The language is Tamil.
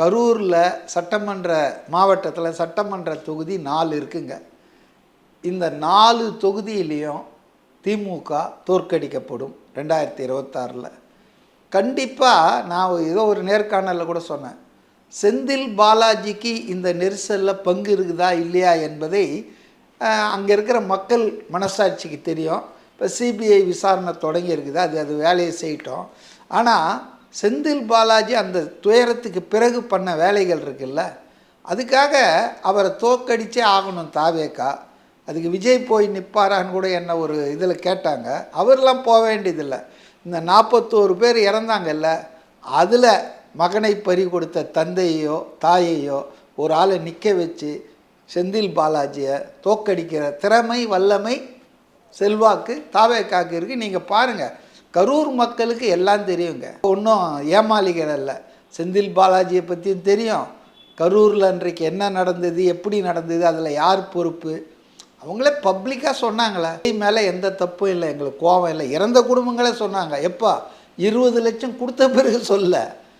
கரூரில் சட்டமன்ற மாவட்டத்தில் சட்டமன்ற தொகுதி நாலு இருக்குங்க. இந்த நாலு தொகுதியிலையும் திமுக தோற்கடிக்கப்படும் ரெண்டாயிரத்தி இருபத்தாறில். கண்டிப்பாக நான் ஏதோ ஒரு நேர்காணலில் கூட சொன்னேன். செந்தில் பாலாஜிக்கு இந்த நெரிசலில் பங்கு இருக்குதா இல்லையா என்பதை அங்கே இருக்கிற மக்கள் மனசாட்சிக்கு தெரியும். இப்போ சிபிஐ விசாரணை தொடங்கியிருக்குது அது அது வேலையை செய்யட்டும். ஆனால் செந்தில் பாலாஜி அந்த துயரத்துக்கு பிறகு பண்ண வேலைகள் இருக்குல்ல அதுக்காக அவரை தோக்கடிச்சே ஆகணும் தாவேக்கா. அதுக்கு விஜய் போய் நிற்பாரான்னு கூட என்ன ஒரு இதில் கேட்டாங்க. அவர்லாம் போக வேண்டியதில்லை. இந்த நாற்பத்தோரு பேர் இறந்தாங்கல்ல அதில் மகனை பறி கொடுத்த தந்தையோ தாயையோ ஒரு ஆளை நிற்க வச்சு செந்தில் பாலாஜியை தோக்கடிக்கிற திறமை வல்லமை செல்வாக்கு தாவேக்காக்கு இருக்குது நீங்கள் பாருங்கள் கரூர் மக்களுக்கு எல்லாம் தெரியுங்க. ஒன்றும் ஏமாளிகள் அல்ல. செந்தில் பாலாஜியை பற்றியும் தெரியும். கரூரில் இன்றைக்கு என்ன நடந்தது எப்படி நடந்தது அதில் யார் பொறுப்பு? அவங்களே பப்ளிக்காக சொன்னாங்களே. மேலே எந்த தப்பும் இல்லை எங்களுக்கு கோபம் இல்லை. இறந்த குடும்பங்களே சொன்னாங்க. எப்பா இருபது லட்சம் கொடுத்த பிறகு சொல்ல.